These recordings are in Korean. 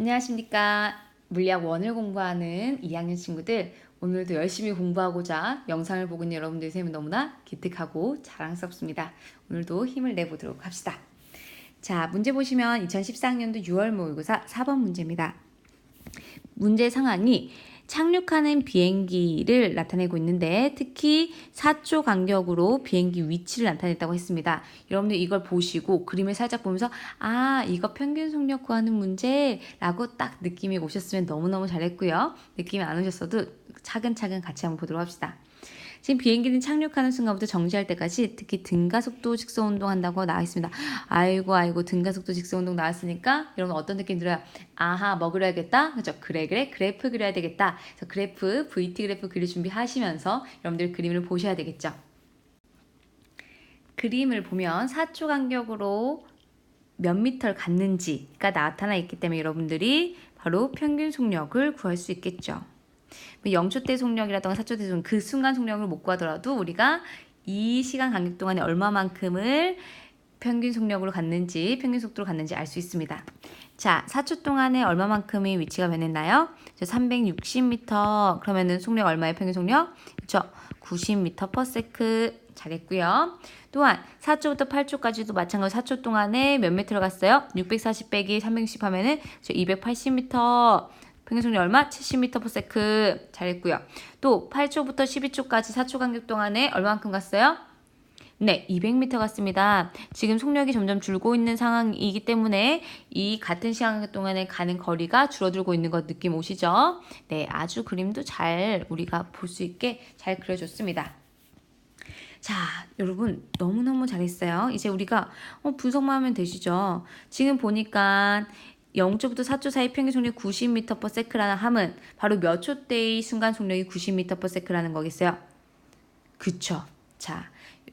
안녕하십니까. 물리학 원을 공부하는 2학년 친구들. 오늘도 열심히 공부하고자 영상을 보고 있는 여러분들 셈이 너무나 기특하고 자랑스럽습니다. 오늘도 힘을 내보도록 합시다. 자, 문제 보시면 2014학년도 6월 모의고사 4번 문제입니다. 문제 상황이 착륙하는 비행기를 나타내고 있는데 특히 4초 간격으로 비행기 위치를 나타냈다고 했습니다. 여러분들 이걸 보시고 그림을 살짝 보면서 아 이거 평균 속력 구하는 문제라고 딱 느낌이 오셨으면 너무너무 잘했고요. 느낌이 안 오셨어도 차근차근 같이 한번 보도록 합시다. 지금 비행기는 착륙하는 순간부터 정지할 때까지 특히 등가속도 직선 운동한다고 나와 있습니다. 아이고 아이고 등가속도 직선 운동 나왔으니까 여러분 어떤 느낌 들어요? 아하 뭐 그려야겠다? 그죠? 그래 그래 그래프 그려야 되겠다. 그래서 그래프 VT 그래프 그릴 준비하시면서 여러분들 그림을 보셔야 되겠죠. 그림을 보면 4초 간격으로 몇 미터를 갔는지가 나타나 있기 때문에 여러분들이 바로 평균 속력을 구할 수 있겠죠. 0초 대 속력이라던가 4초 대 속력 그 순간 속력을 못 구하더라도 우리가 이 시간 간격 동안에 얼마만큼을 평균 속력으로 갔는지 평균 속도로 갔는지 알 수 있습니다. 자, 4초 동안에 얼마만큼의 위치가 변했나요? 360m 그러면은 속력 얼마의 평균 속력? 그렇죠. 90m per sec 잘했고요. 또한 4초부터 8초까지도 마찬가지로 4초 동안에 몇 미터를 갔어요? 640 빼기 360 하면은 280m 평균 속력 얼마? 70m/s 잘했고요. 또 8초부터 12초까지 4초 간격 동안에 얼마만큼 갔어요? 네, 200m 갔습니다. 지금 속력이 점점 줄고 있는 상황이기 때문에 이 같은 시간 동안에 가는 거리가 줄어들고 있는 것 느낌 오시죠? 네, 아주 그림도 잘 우리가 볼 수 있게 잘 그려줬습니다. 자, 여러분 너무너무 잘했어요. 이제 우리가 어, 분석만 하면 되시죠? 지금 보니까 0초부터 4초 사이 평균 속력 90m/s라는 함은 바로 몇 초대의 순간 속력이 90m/s라는 거겠어요? 그쵸. 자,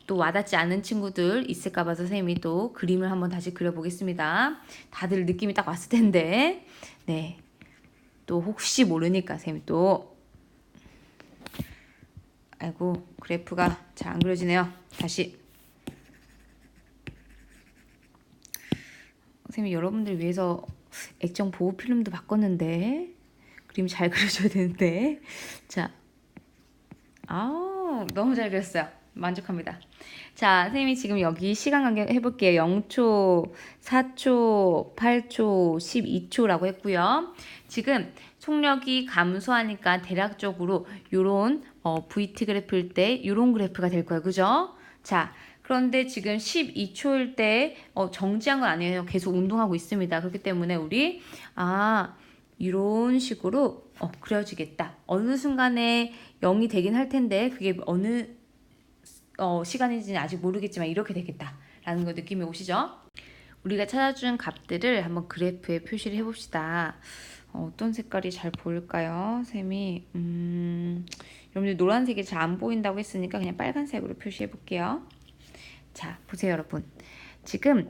또 와닿지 않은 친구들 있을까 봐서 선생님이 또 그림을 한번 다시 그려보겠습니다. 다들 느낌이 딱 왔을 텐데, 네. 또 혹시 모르니까 선생님이 또, 아이고, 그래프가 잘 안 그려지네요. 다시. 선생님이 여러분들 위해서 액정 보호 필름도 바꿨는데 그림 잘 그려줘야 되는데 자, 아 너무 잘 그렸어요. 만족합니다. 자, 선생님이 지금 여기 시간 간격 해볼게요. 0초, 4초, 8초, 12초라고 했고요. 지금 속력이 감소하니까 대략적으로 요런 어, VT 그래프일 때 요런 그래프가 될 거예요. 그죠? 자, 그런데 지금 12초일 때 어, 정지한 건 아니에요. 계속 운동하고 있습니다. 그렇기 때문에 우리 아 이런 식으로 어, 그려지겠다. 어느 순간에 0이 되긴 할 텐데 그게 어느 어, 시간인지는 아직 모르겠지만 이렇게 되겠다라는 거 느낌이 오시죠? 우리가 찾아준 값들을 한번 그래프에 표시를 해봅시다. 어, 떤 색깔이 잘 보일까요? 셈이 음, 여러분들 노란색이 잘 안 보인다고 했으니까 그냥 빨간색으로 표시해 볼게요. 자, 보세요, 여러분. 지금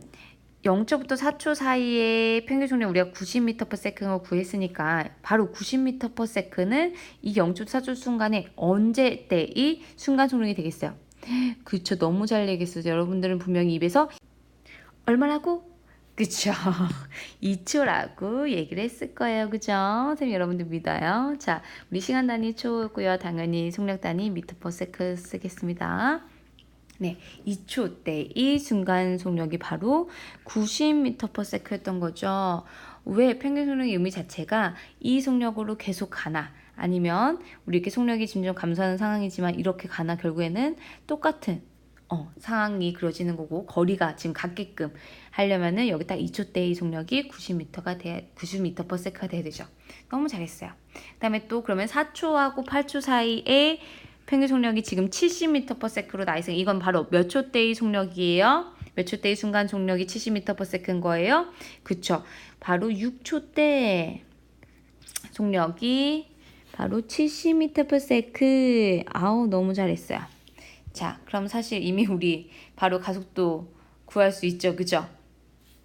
0초부터 4초 사이에 평균 속력 우리가 90m/s를 구했으니까 바로 90m/s는 이 0초 4초 순간에 언제 때의 순간 속력이 되겠어요. 그쵸 너무 잘 얘기했어요. 여러분들은 분명히 입에서 얼마라고? 그쵸 2초라고 얘기를 했을 거예요. 그죠? 선생님 여러분들 믿어요. 자, 우리 시간 단위 초고요. 당연히 속력 단위 미터 퍼 세크 쓰겠습니다. 네, 2초 때 이 순간 속력이 바로 90m/s였던 거죠. 왜 평균 속력의 의미 자체가 이 속력으로 계속 가나 아니면 우리 이렇게 속력이 점점 감소하는 상황이지만 이렇게 가나 결국에는 똑같은 어, 상황이 그려지는 거고 거리가 지금 같게끔 하려면은 여기 딱 2초 때의 속력이 90m가 돼 90m/s가 돼야 되죠. 너무 잘했어요. 그다음에 또 그러면 4초하고 8초 사이에 평균 속력이 지금 70m/s로 나 있으니 이건 바로 몇 초대의 속력이에요? 몇 초대의 순간 속력이 70m/s인 거예요? 그쵸? 바로 6초대 속력이 바로 70m/s. 아우 너무 잘했어요. 자, 그럼 사실 이미 우리 바로 가속도 구할 수 있죠, 그죠?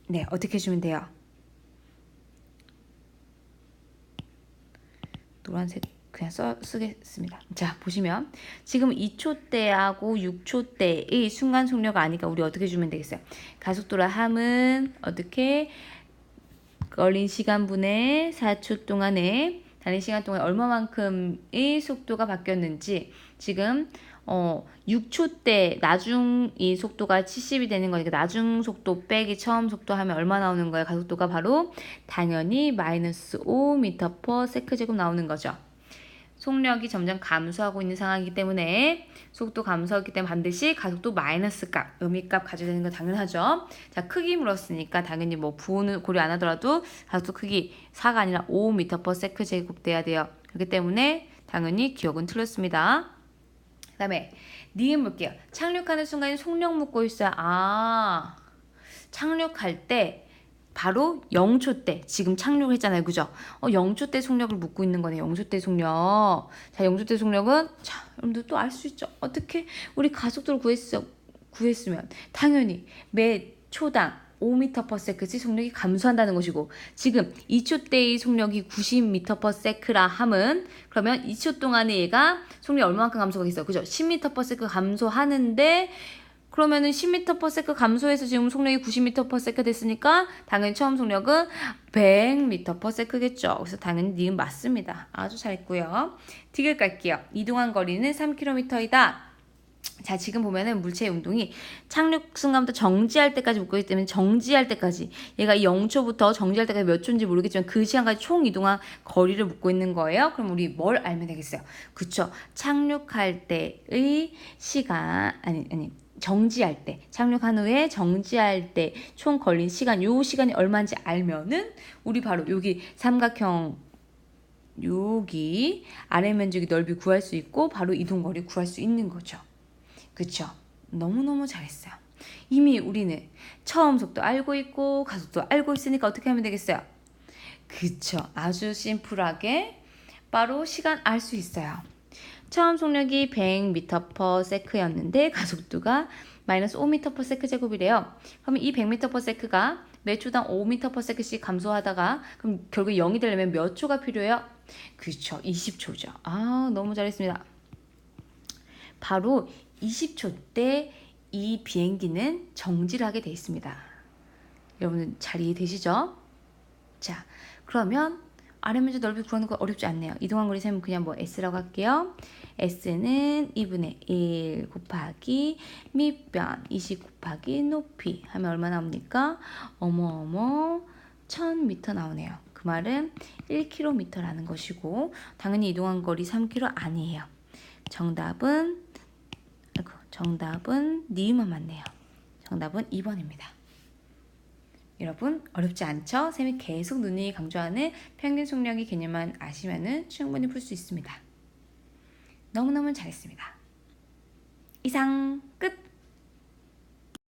네, 어떻게 해주면 돼요? 노란색 그냥 써, 쓰겠습니다. 자, 보시면 지금 2초 대하고 6초 대의 순간 속력 아니까 우리 어떻게 주면 되겠어요? 가속도라 함은 어떻게 걸린 시간분의 4초 동안에 달린 시간 동안 얼마만큼의 속도가 바뀌었는지 지금 어 6초 때 나중 이 속도가 70이 되는 거니까 나중 속도 빼기 처음 속도 하면 얼마 나오는 거예요? 가속도가 바로 당연히 마이너스 5m per 세크 제곱 나오는 거죠. 속력이 점점 감소하고 있는 상황이기 때문에 속도 감소하기 때문에 반드시 가속도 마이너스 값, 의미값 가져야 되는 건 당연하죠. 자, 크기 물었으니까 당연히 뭐 부호는 고려 안 하더라도 가속도 크기 4가 아니라 5m per 세크 제곱 돼야 돼요. 그렇기 때문에 당연히 기억은 틀렸습니다. 그 다음에 니은 볼게요. 착륙하는 순간에 속력 묻고 있어요. 아, 착륙할 때 바로 0초 때 지금 착륙을 했잖아요. 그죠? 어, 0초 때 속력을 묻고 있는 거네요. 0초 때 속력. 자, 0초 때 속력은 자, 여러분들 또 알 수 있죠. 어떻게 우리 가속도를 구했어 구했으면 당연히 매 초당 5m per second씩 속력이 감소한다는 것이고 지금 2초 때의 속력이 90m per second라 함은 그러면 2초 동안에 얘가 속력이 얼마만큼 감소하겠어? 그죠? 10m per second 감소하는데 그러면은 10m per second 감소해서 지금 속력이 90m per second 됐으니까 당연히 처음 속력은 100m per second겠죠. 그래서 당연히 니은 맞습니다. 아주 잘 했고요. 디귿 갈게요. 이동한 거리는 3km이다. 자, 지금 보면은 물체의 운동이 착륙 순간부터 정지할 때까지 묶고 있기 때문에 정지할 때까지 얘가 0초부터 정지할 때까지 몇 초인지 모르겠지만 그 시간까지 총 이동한 거리를 묶고 있는 거예요. 그럼 우리 뭘 알면 되겠어요? 그쵸? 착륙할 때의 시간, 아니, 아니, 정지할 때, 착륙한 후에 정지할 때 총 걸린 시간, 요 시간이 얼마인지 알면은 우리 바로 여기 삼각형 여기 아래 면적이 넓이 구할 수 있고 바로 이동 거리 구할 수 있는 거죠. 그쵸? 너무너무 잘했어요. 이미 우리는 처음 속도 알고 있고 가속도 알고 있으니까 어떻게 하면 되겠어요? 그쵸? 아주 심플하게 바로 시간 알 수 있어요. 처음 속력이 100m per sec였는데 가속도가 마이너스 5m per sec 제곱이래요. 그러면 이 100m per sec가 매 초당 5m per sec씩 감소하다가 그럼 결국 0이 되려면 몇 초가 필요해요? 그렇죠. 20초죠. 아, 너무 잘했습니다. 바로 20초 때 이 비행기는 정지를 하게 돼 있습니다. 여러분 잘 이해되시죠? 자, 그러면 아래면적 넓이 구하는 거 어렵지 않네요. 이동한 거리 셈은 그냥 뭐 S라고 할게요. S는 2분의 1 곱하기 밑변 20 곱하기 높이 하면 얼마 나옵니까? 어머어머 1000m 나오네요. 그 말은 1km라는 것이고 당연히 이동한 거리 3km 아니에요. 정답은 정답은 니은만 맞네요. 정답은 2번입니다. 여러분 어렵지 않죠? 쌤이 계속 누누이 강조하는 평균 속력의 개념만 아시면은 충분히 풀 수 있습니다. 너무너무 잘했습니다. 이상 끝!